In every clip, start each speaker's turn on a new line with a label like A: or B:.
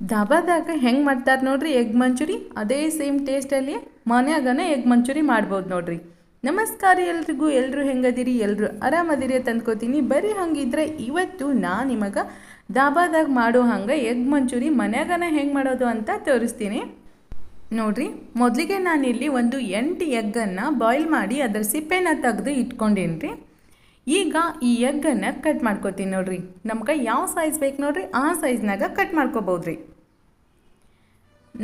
A: ಧಾಬಾದಾಗ ಹೆಂಗೆ ಮಾಡ್ತಾರೆ ನೋಡ್ರಿ ಎಗ್ ಮಂಚೂರಿ? ಅದೇ ಸೇಮ್ ಟೇಸ್ಟಲ್ಲಿ ಮನ್ಯಾಗನೇ ಎಗ್ ಮಂಚೂರಿ ಮಾಡ್ಬೋದು ನೋಡ್ರಿ. ನಮಸ್ಕಾರ ಎಲ್ರಿಗೂ ಎಲ್ಲರೂ ಹೆಂಗದಿರಿ? ಎಲ್ಲರೂ ಆರಾಮದಿರಿ ಅಂತ ಬರೀ ಹಂಗಿದ್ರೆ ಇವತ್ತು ನಾ ನಿಮಗೆ ದಾಬಾದಾಗ ಮಾಡೋ ಹಂಗೆ ಎಗ್ ಮಂಚೂರಿ ಮನ್ಯಾಗನ ಹೆಂಗೆ ಮಾಡೋದು ಅಂತ ತೋರಿಸ್ತೀನಿ. ನೋಡ್ರಿ, ಮೊದಲಿಗೆ ನಾನಿಲ್ಲಿ ಒಂದು ಎಂಟು ಎಗ್ಗನ್ನು ಬಾಯ್ಲ್ ಮಾಡಿ ಅದರ ಸಿಪ್ಪೆನ ತೆಗೆದು ಇಟ್ಕೊಂಡೇನ್ರಿ. ರೀ ಈಗ ಈ ಎಗ್ಗನ್ನು ಕಟ್ ಮಾಡ್ಕೋತೀನಿ ನೋಡ್ರಿ. ನಮ್ಗೆ ಯಾವ ಸೈಜ್ ಬೇಕು ನೋಡ್ರಿ? ಆ ಸೈಜ್ನಾಗ ಕಟ್ ಮಾಡ್ಕೋಬೋದು ರೀ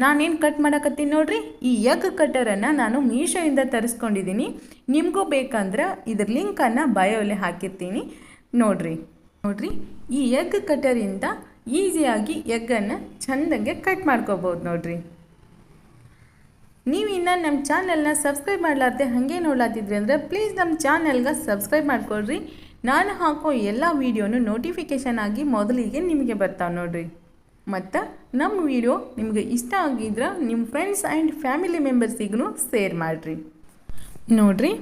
A: ನಾನೇನು ಕಟ್ ಮಾಡಕತ್ತೀನಿ ನೋಡ್ರಿ? ಈ ಎಗ್ ಕಟ್ಟರನ್ನು ನಾನು ಮೀಶೋಯಿಂದ ತರಿಸ್ಕೊಂಡಿದ್ದೀನಿ ನಿಮಗೂ ಬೇಕಂದ್ರೆ ಇದ್ರ ಲಿಂಕನ್ನು ಬಯೋಲಿ ಹಾಕಿರ್ತೀನಿ. ನೋಡ್ರಿ ನೋಡ್ರಿ, ಈ ಎಗ್ ಕಟ್ಟರಿಂದ ಈಸಿಯಾಗಿ ಎಗ್ಗನ್ನು ಚೆಂದಂಗೆ ಕಟ್ ಮಾಡ್ಕೋಬೋದು ನೋಡ್ರಿ. ನೀವು ಇನ್ನು ನಮ್ಮ ಚಾನಲ್ನ ಸಬ್ಸ್ಕ್ರೈಬ್ ಮಾಡಲಾರ್ದೆ ಹಾಗೆ ನೋಡ್ಲಾತಿದ್ರಿ ಅಂದರೆ ಪ್ಲೀಸ್ ನಮ್ಮ ಚಾನಲ್ಗೆ ಸಬ್ಸ್ಕ್ರೈಬ್ ಮಾಡ್ಕೊಳ್ರಿ. ನಾನು ಹಾಕೋ ಎಲ್ಲ ವೀಡಿಯೋನು ನೋಟಿಫಿಕೇಷನ್ ಆಗಿ ಮೊದಲಿಗೆ ನಿಮಗೆ ಬರ್ತಾವೆ ನೋಡ್ರಿ. ಮತ್ತು ನಮ್ಮ ವಿಡಿಯೋ ನಿಮಗೆ ಇಷ್ಟ ಆಗಿದ್ರೆ ನಿಮ್ಮ ಫ್ರೆಂಡ್ಸ್ ಆ್ಯಂಡ್ ಫ್ಯಾಮಿಲಿ ಮೆಂಬರ್ಸಿಗೂ ಶೇರ್ ಮಾಡಿರಿ. ನೋಡ್ರಿ,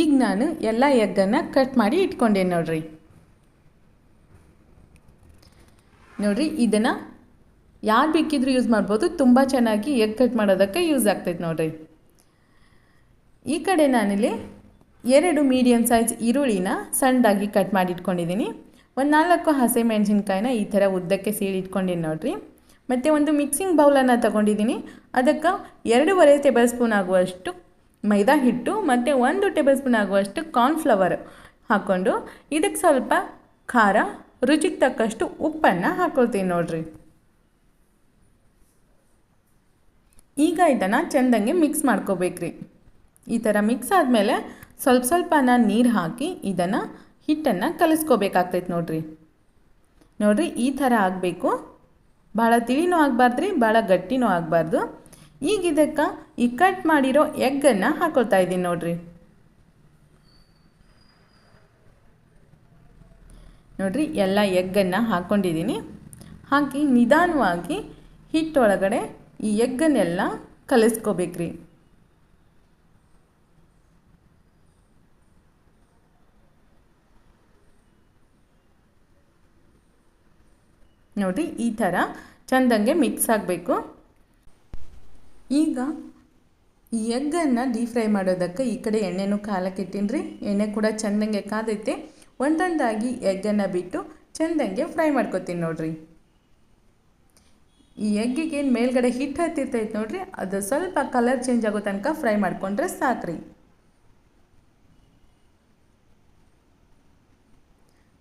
A: ಈಗ ನಾನು ಎಲ್ಲ ಎಗ್ಗನ್ನು ಕಟ್ ಮಾಡಿ ಇಟ್ಕೊಂಡೆ ನೋಡ್ರಿ. ನೋಡ್ರಿ, ಇದನ್ನು ಯಾರು ಬೇಕಿದ್ರೂ ಯೂಸ್ ಮಾಡ್ಬೋದು. ತುಂಬ ಚೆನ್ನಾಗಿ ಎಗ್ ಕಟ್ ಮಾಡೋದಕ್ಕೆ ಯೂಸ್ ಆಗ್ತೈತೆ ನೋಡ್ರಿ. ಈ ಕಡೆ ನಾನಿಲ್ಲಿ ಎರಡು ಮೀಡಿಯಮ್ ಸೈಜ್ ಈರುಳ್ಳಿನ ಸಣ್ಣದಾಗಿ ಕಟ್ ಮಾಡಿ ಇಟ್ಕೊಂಡಿದ್ದೀನಿ ಒಂದು ನಾಲ್ಕು ಹಸಿ ಮೆಣಸಿನ್ಕಾಯಿನ ಈ ಥರ ಉದ್ದಕ್ಕೆ ಸೀಳಿಟ್ಕೊಂಡಿನಿ ನೋಡಿರಿ. ಮತ್ತು ಒಂದು ಮಿಕ್ಸಿಂಗ್ ಬೌಲನ್ನು ತಗೊಂಡಿದ್ದೀನಿ ಅದಕ್ಕೆ ಎರಡೂವರೆ ಟೇಬಲ್ ಸ್ಪೂನ್ ಆಗುವಷ್ಟು ಮೈದಾ ಹಿಟ್ಟು ಮತ್ತು ಒಂದು ಟೇಬಲ್ ಸ್ಪೂನ್ ಆಗುವಷ್ಟು ಕಾರ್ನ್ಫ್ಲವರ್ ಹಾಕ್ಕೊಂಡು ಇದಕ್ಕೆ ಸ್ವಲ್ಪ ಖಾರ, ರುಚಿಗೆ ತಕ್ಕಷ್ಟು ಉಪ್ಪನ್ನು ಹಾಕ್ಕೊಳ್ತೀನಿ ನೋಡಿರಿ. ಈಗ ಇದನ್ನು ಚೆಂದಂಗೆ ಮಿಕ್ಸ್ ಮಾಡ್ಕೋಬೇಕ್ರಿ. ಈ ಥರ ಮಿಕ್ಸ್ ಆದಮೇಲೆ ಸ್ವಲ್ಪ ಸ್ವಲ್ಪನ ನೀರು ಹಾಕಿ ಇದನ್ನು ಹಿಟ್ಟನ್ನು ಕಲಿಸ್ಕೋಬೇಕಾಗ್ತೈತೆ ನೋಡ್ರಿ. ನೋಡ್ರಿ ಈ ಥರ ಆಗಬೇಕು. ಭಾಳ ತಿಳಿನೂ ಆಗಬಾರ್ದ್ರಿ, ಭಾಳ ಗಟ್ಟಿನೂ ಆಗಬಾರ್ದು. ಈಗ ಇದಕ್ಕೆ ಈ ಕಟ್ ಮಾಡಿರೋ ಎಗ್ಗನ್ನು ಹಾಕೊಳ್ತಾ ಇದ್ದೀನಿ ನೋಡ್ರಿ. ನೋಡ್ರಿ ಎಲ್ಲ ಎಗ್ಗನ್ನು ಹಾಕ್ಕೊಂಡಿದ್ದೀನಿ ಹಾಕಿ ನಿಧಾನವಾಗಿ ಹಿಟ್ಟೊಳಗಡೆ ಈ ಎಗ್ಗನ್ನೆಲ್ಲ ಕಲಿಸ್ಕೋಬೇಕ್ರಿ. ನೋಡಿ ಈ ಥರ ಚೆಂದಂಗೆ ಮಿಕ್ಸ್ ಆಗಬೇಕು. ಈಗ ಈ ಎಗ್ಗನ್ನು ಡೀಪ್ ಫ್ರೈ ಮಾಡೋದಕ್ಕೆ ಈ ಕಡೆ ಎಣ್ಣೆನೂ ಕಾಲಕ್ಕೆ ಇಟ್ಟೀನಿ ರೀ ಎಣ್ಣೆ ಕೂಡ ಚೆಂದಂಗೆ ಕಾದೈತೆ. ಒಂದೊಂದಾಗಿ ಎಗ್ಗನ್ನು ಬಿಟ್ಟು ಚೆಂದಂಗೆ ಫ್ರೈ ಮಾಡ್ಕೊತೀನಿ ನೋಡಿರಿ. ಈ ಎಗ್ಗಿಗೆ ಮೇಲ್ಗಡೆ ಹಿಟ್ಟು ಹತ್ತಿರ್ತೈತೆ ನೋಡಿರಿ, ಅದು ಸ್ವಲ್ಪ ಕಲರ್ ಚೇಂಜ್ ಆಗೋ ತನಕ ಫ್ರೈ ಮಾಡಿಕೊಂಡ್ರೆ ಸಾಕ್ರಿ.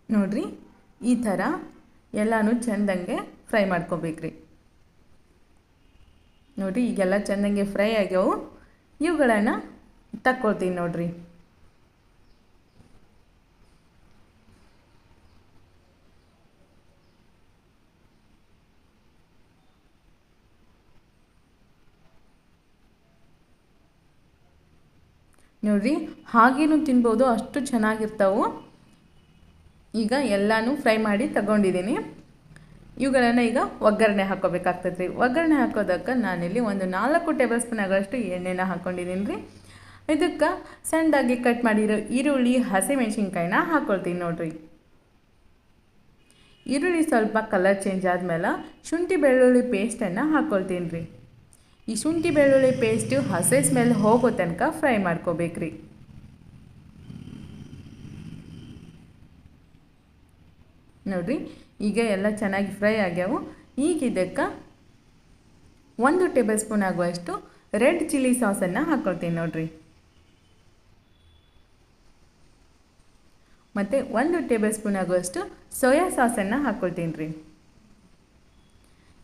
A: ನೋಡಿರಿ, ಈ ಥರ ಎಲ್ಲನೂ ಚೆಂದಂಗೆ ಫ್ರೈ ಮಾಡ್ಕೊಬೇಕ್ರಿ. ನೋಡಿರಿ, ಈಗೆಲ್ಲ ಚೆಂದಂಗೆ ಫ್ರೈ ಆಗ್ಯಾವು. ಇವುಗಳನ್ನು ತಕ್ಕೊಳ್ತೀನಿ ನೋಡ್ರಿ. ನೋಡ್ರಿ, ಹಾಗೇನು ತಿನ್ಬೋದು, ಅಷ್ಟು ಚೆನ್ನಾಗಿರ್ತಾವೆ. ಈಗ ಎಲ್ಲನೂ ಫ್ರೈ ಮಾಡಿ ತಗೊಂಡಿದ್ದೀನಿ. ಇವುಗಳನ್ನು ಈಗ ಒಗ್ಗರಣೆ ಹಾಕೋಬೇಕಾಗ್ತದೆ ರೀ ಒಗ್ಗರಣೆ ಹಾಕೋದಕ್ಕೆ ನಾನಿಲ್ಲಿ ಒಂದು ನಾಲ್ಕು ಟೇಬಲ್ ಸ್ಪೂನ್ ಆಗೋಷ್ಟು ಎಣ್ಣೆನ ಹಾಕ್ಕೊಂಡಿದ್ದೀನಿ ರೀ ಇದಕ್ಕೆ ಸಣ್ಣದಾಗಿ ಕಟ್ ಮಾಡಿರೋ ಈರುಳ್ಳಿ, ಹಸಿಮೆಣ್ಸಿನ್ಕಾಯಿನ ಹಾಕ್ಕೊಳ್ತೀನಿ ನೋಡಿರಿ. ಈರುಳ್ಳಿ ಸ್ವಲ್ಪ ಕಲರ್ ಚೇಂಜ್ ಆದಮೇಲೆ ಶುಂಠಿ ಬೆಳ್ಳುಳ್ಳಿ ಪೇಸ್ಟನ್ನು ಹಾಕ್ಕೊಳ್ತೀನಿ ರೀ ಈ ಶುಂಠಿ ಬೆಳ್ಳುಳ್ಳಿ ಪೇಸ್ಟು ಹಸಿ ಸ್ಮೆಲ್ ಹೋಗೋ ತನಕ ಫ್ರೈ ಮಾಡ್ಕೋಬೇಕ್ರಿ. ನೋಡಿರಿ, ಈಗ ಎಲ್ಲ ಚೆನ್ನಾಗಿ ಫ್ರೈ ಆಗ್ಯಾವು. ಈಗ ಇದಕ್ಕೆ ಒಂದು ಟೇಬಲ್ ಸ್ಪೂನ್ ಆಗುವಷ್ಟು ರೆಡ್ ಚಿಲ್ಲಿ ಸಾಸನ್ನು ಹಾಕ್ಕೊಳ್ತೀನಿ ನೋಡ್ರಿ. ಮತ್ತು ಒಂದು ಟೇಬಲ್ ಸ್ಪೂನ್ ಆಗುವಷ್ಟು ಸೋಯಾ ಸಾಸನ್ನು ಹಾಕ್ಕೊಳ್ತೀನಿ ರೀ.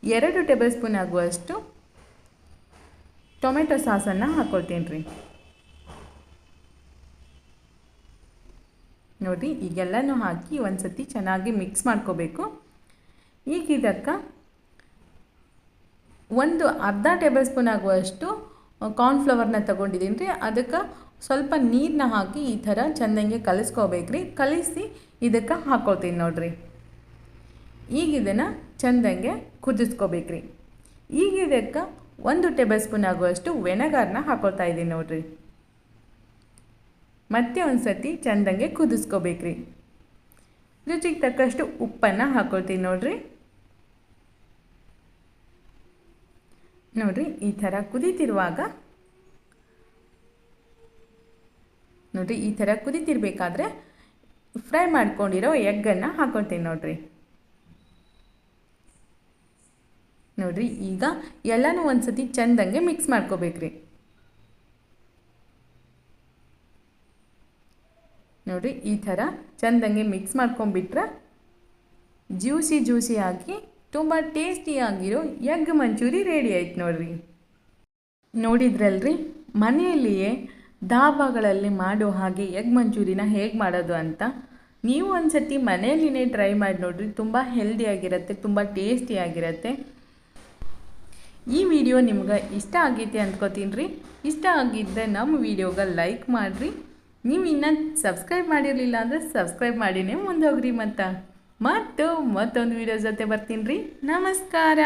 A: ಎರಡು ಟೇಬಲ್ ಸ್ಪೂನ್ ಆಗುವಷ್ಟು ಟೊಮೆಟೊ ಸಾಸನ್ನು ಹಾಕ್ಕೊಳ್ತೀನಿ ರೀ. ನೋಡಿ, ಈಗೆಲ್ಲನೂ ಹಾಕಿ ಒಂದು ಸತಿ ಚೆನ್ನಾಗಿ ಮಿಕ್ಸ್ ಮಾಡ್ಕೋಬೇಕು. ಈಗ ಇದಕ್ಕೆ ಒಂದು ಅರ್ಧ ಟೇಬಲ್ ಸ್ಪೂನ್ ಆಗುವಷ್ಟು ಕಾರ್ನ್ಫ್ಲವರ್ನ ತೊಗೊಂಡಿದ್ದೀನಿ ರೀ. ಅದಕ್ಕೆ ಸ್ವಲ್ಪ ನೀರನ್ನ ಹಾಕಿ ಈ ಥರ ಚೆಂದಂಗೆ ಕಲಿಸ್ಕೋಬೇಕ್ರಿ. ಕಲಿಸಿ ಇದಕ್ಕೆ ಹಾಕ್ಕೊಳ್ತೀನಿ ನೋಡಿರಿ. ಈಗ ಇದನ್ನು ಚೆಂದಂಗೆ ಕುದಿಸ್ಕೋಬೇಕ್ರಿ. ಈಗ ಇದಕ್ಕೆ ಒಂದು ಟೇಬಲ್ ಸ್ಪೂನ್ ಆಗುವಷ್ಟು ವೆನಗಾರನ್ನ ಹಾಕೊಳ್ತಾ ಇದ್ದೀನಿ ನೋಡ್ರಿ. ಮತ್ತೆ ಒಂದು ಸತಿ ಚೆಂದಂಗೆ ಕುದಿಸ್ಕೋಬೇಕ್ರಿ. ರುಚಿಗೆ ತಕ್ಕಷ್ಟು ಉಪ್ಪನ್ನು ಹಾಕ್ಕೊಳ್ತೀನಿ ನೋಡ್ರಿ. ನೋಡಿರಿ, ಈ ಥರ ಕುದೀತಿರುವಾಗ ನೋಡಿರಿ, ಈ ಥರ ಕುದೀತಿರ್ಬೇಕಾದ್ರೆ ಫ್ರೈ ಮಾಡ್ಕೊಂಡಿರೋ ಎಗ್ಗನ್ನು ಹಾಕೊಳ್ತೀನಿ ನೋಡಿರಿ. ನೋಡಿರಿ, ಈಗ ಎಲ್ಲನೂ ಒಂದು ಸತಿ ಚೆಂದಂಗೆ ಮಿಕ್ಸ್ ಮಾಡ್ಕೋಬೇಕ್ರಿ. ನೋಡಿರಿ ಈ ಥರ ಚೆಂದಂಗೆ ಮಿಕ್ಸ್ ಮಾಡ್ಕೊಂಬಿಟ್ರೆ ಜ್ಯೂಸಿ ಜ್ಯೂಸಿ ಹಾಕಿ ತುಂಬ ಟೇಸ್ಟಿಯಾಗಿರೋ ಎಗ್ ಮಂಚೂರಿ ರೆಡಿ ಆಯ್ತು ನೋಡ್ರಿ. ನೋಡಿದ್ರಲ್ರಿ, ಮನೆಯಲ್ಲಿಯೇ ಧಾಬಾಗಳಲ್ಲಿ ಮಾಡೋ ಹಾಗೆ ಎಗ್ ಮಂಚೂರಿನ ಹೇಗೆ ಮಾಡೋದು ಅಂತ ನೀವು ಒಂದು ಸತಿ ಮನೆಯಲ್ಲಿನೇ ಟ್ರೈ ಮಾಡಿ ನೋಡಿರಿ, ತುಂಬ ಹೆಲ್ದಿಯಾಗಿರುತ್ತೆ ತುಂಬ ಟೇಸ್ಟಿಯಾಗಿರುತ್ತೆ ಈ ವಿಡಿಯೋ ನಿಮ್ಗೆ ಇಷ್ಟ ಆಗೈತೆ ಅಂದ್ಕೋತೀನಿ ರೀ. ಇಷ್ಟ ಆಗಿದ್ದರೆ ನಮ್ಮ ವಿಡಿಯೋಗೆ ಲೈಕ್ ಮಾಡಿರಿ. ನೀವು ಇನ್ನೂ ಸಬ್ಸ್ಕ್ರೈಬ್ ಮಾಡಿರಲಿಲ್ಲ ಅಂದರೆ ಸಬ್ಸ್ಕ್ರೈಬ್ ಮಾಡಿನೇ ಮುಂದೆ ಹೋಗ್ರಿ ಮತ್ತು. ಮತ್ತು ಮತ್ತೊಂದು ವಿಡಿಯೋ ಜೊತೆ ಬರ್ತೀನಿ ರೀ. ನಮಸ್ಕಾರ.